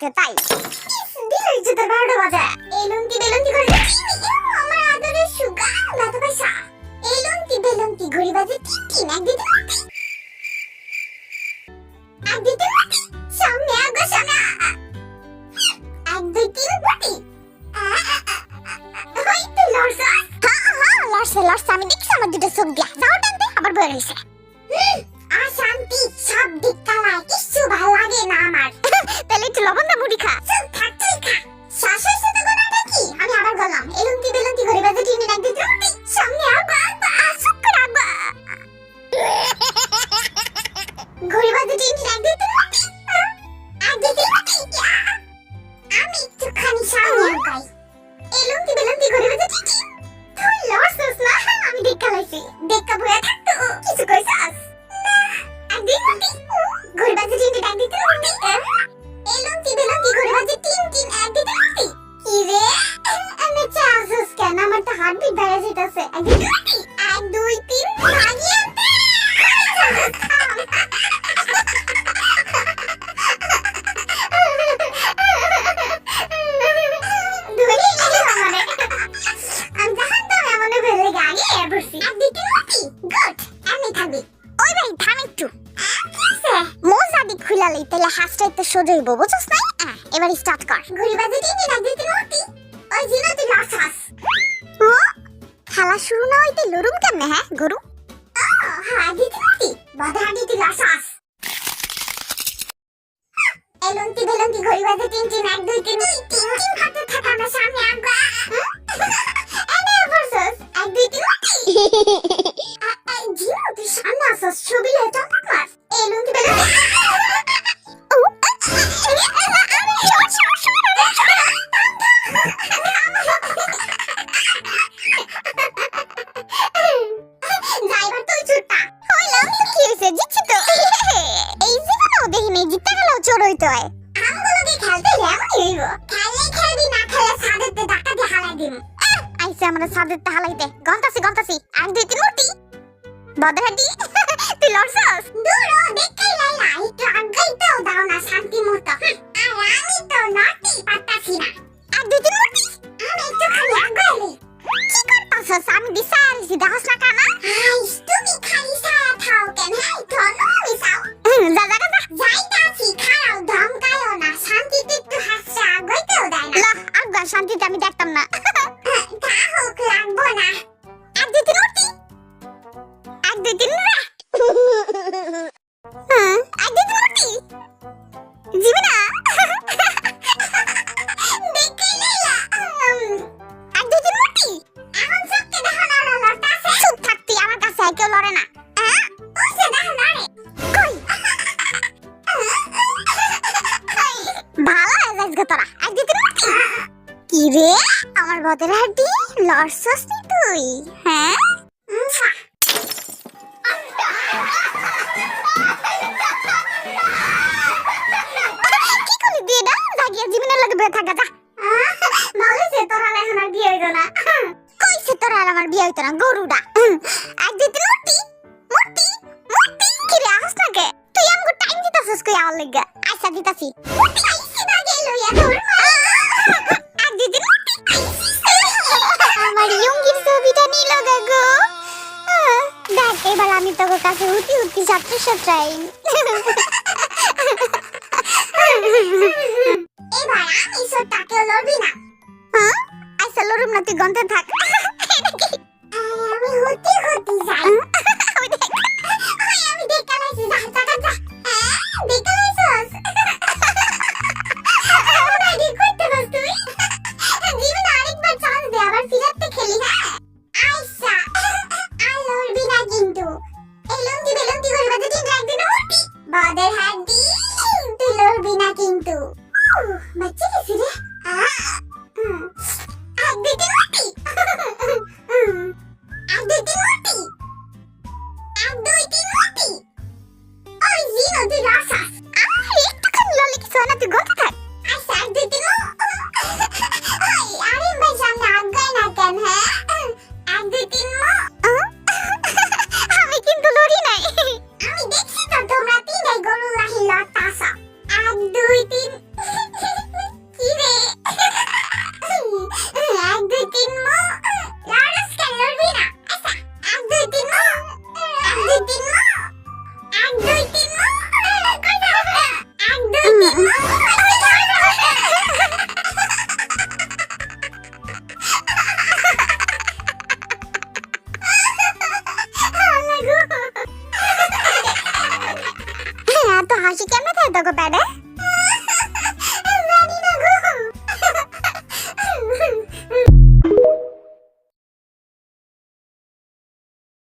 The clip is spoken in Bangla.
রাতে তাই দিলের জুতোর বারোটা বাজে। এলুন্তি বেলুন্তি করে আমার আদরের সুগা দাদা পয়সা এলুন্তি বেলুন্তি ঘুরি বাজে টিন এক দিতে এক দিতে সামনে আগো সামনে এক, দুই, তিন মাটি ওই তো লড়ছে। লড়ছে লড়ছে। আমি দেখছি আমার দুটো চোখ দিয়া। যাও টানতে আবার আর শান্তি সব দিক ভালো লাগে না আমার। একটু লবণ দা মুড়ি খা। থাক তুই খা গোনাটা কি? আমি আবার গেলাম এলুন্তি বেলুন্তি ঘরে বাজে টিনি দিতে সামনে আসুক করে আগো ঘরে বাজে টিনি দিতে আমি একটুখানি সামনে আগাই। এলুন্তি বেলুন্তি ঘরে বাজে টিনি তুই না আমি দেখা লাইছি। দেখা থাকতো তাহলে হাসটা একটু সোজা হইব বুঝছস না? এবার স্টার্ট কর। ঘুরি বাজে দিন না দিতে মাটি ওই জিনো তুই লসাস। ও খেলা শুরু না হইতে লরুম কেমনে হ্যাঁ গরু? হ্যাঁ দিতে মাটি বাধা দিতে লসাস। এলন্তি বেলন্তি ঘড়ি বাজে তিন তিন এক দুই তিন তিন তিন হাতে থাকা আমরা সামনে আগা এনে ভার্সাস এক দুই তিন জিনো তুই সামনে আসস ছবি এটা আমার। এলন্তি বেলন্তি হইব খেললে খেলবি না খেলে সাদেরতে হালাই দিম। আইসে আমরা সাদেরতে হালাইতে গন্তাসি গন্তাসি এক দুই তিন মুটি বদহাটি তুই লড়ছস? দূর ও দেখতেই লাইলা। একটু আগাই তো দাও না শান্তি মতো। আর আমি তো নটি পারতাছি না। এক দুই তিন মুটি আমি একটু খালি আগাইলি। কি করতাছস? আমি দিশারিছি দেখছ না কানা। আইস তুমি খালি আগা শান্তিতে আমি দেখতাম না। তা হোক লাগবো না। এক দুই তিন মুটি এক দুই তিন রা হ্যাঁ এক দুই তিন মুটি জিবি কি রে আমার বদের হাড্ডি লড়ছস নি তুই হ্যাঁ। কি করলি দিয়ে না জাগিয়ে জীবনের লাগে বয়ে থাকা যা। বলেছে তোর আর এখন আর বিয়ে হইতো না। কইছে তোর আর আমার বিয়ে হইতো না গরুডা। এক দুই তিন মূর্তি মূর্তি মূর্তি কি রে আহস না কে তুই আমগো টাইম দিতাছিস কই আমার লাগা? আইসা দিতাছি। মূর্তি না গেল ইয়া তোর এবার আমি তোকে কাছে উঠি উঠি ছাত্র ছাত্রাই এবার আমি লড়বি না। হ্যাঁ? আইসা লড়ুম না তুই গন্ধে থাক। আমি হতে বাদের হাড্ডি তুই লড়বি কিন্তু বাচ্চা গেছে রে আহ, হুম। शिक्यामध्ये आहे दोघं पॅड